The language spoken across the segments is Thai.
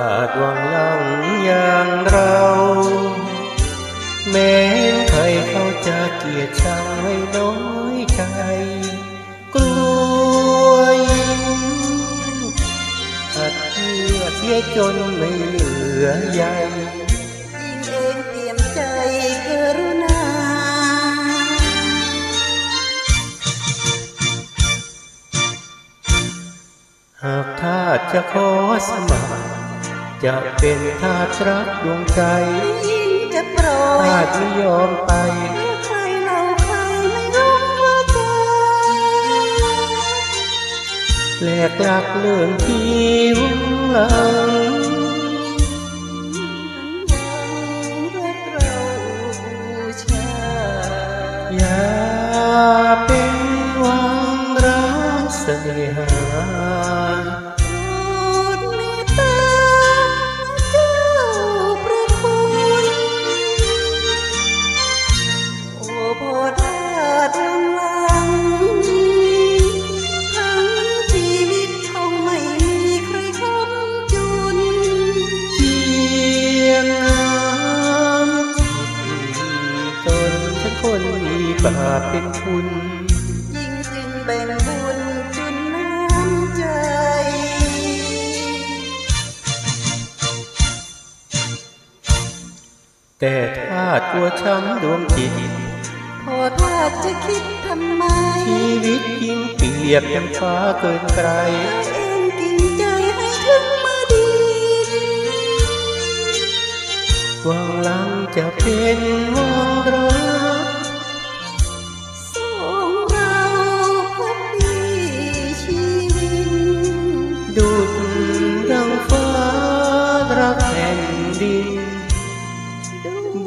าดวังลังอย่างเรา แม้ใครเขาจะเกลียดชายน้อยใจ กลัวยิ่งขัดเพื่อเสียจนไม่เหลือใยยิ่งเองมใจกรุณาหากท่าจะขอสมัคร จะเป็นทาสรักดวงใจยิ่งจะโปรถ้ายไม่ยอมไปใครเราใครไม่รู้ว่าใจแหลกหลักเรื่องที่วังหลังอย่าเป็นหวังรักเสน่หาโคนมีบาปเป็นคุณ ยิ่งจึงแบ่งบุญจุนน้ำใจ แต่ถ้าตัวช้ำดวงจิตพอถ้าจะคิดทำไม ชีวิตยิ่งเปรียบยังฟ้าเกินไกลเองกิ่งใจให้ถึงมาดีหวังหลังจะเป็นหวังรักส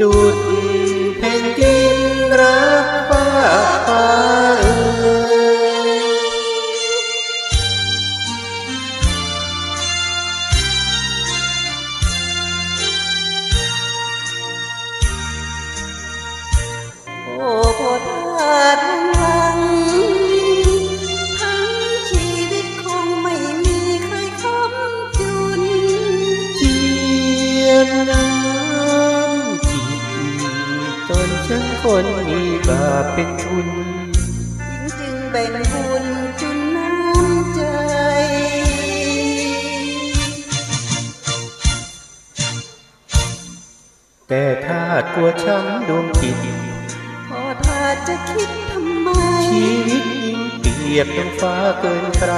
ดุด เป็นทุนยิ่งจึงแบ่งบุญจุนน้ำใจ แต่ถ้าตัวช้ำดวงจิตพอถ้าจะคิดทำไมชีวิตยิ่งเปรียบเป็นฟ้าเกินไกล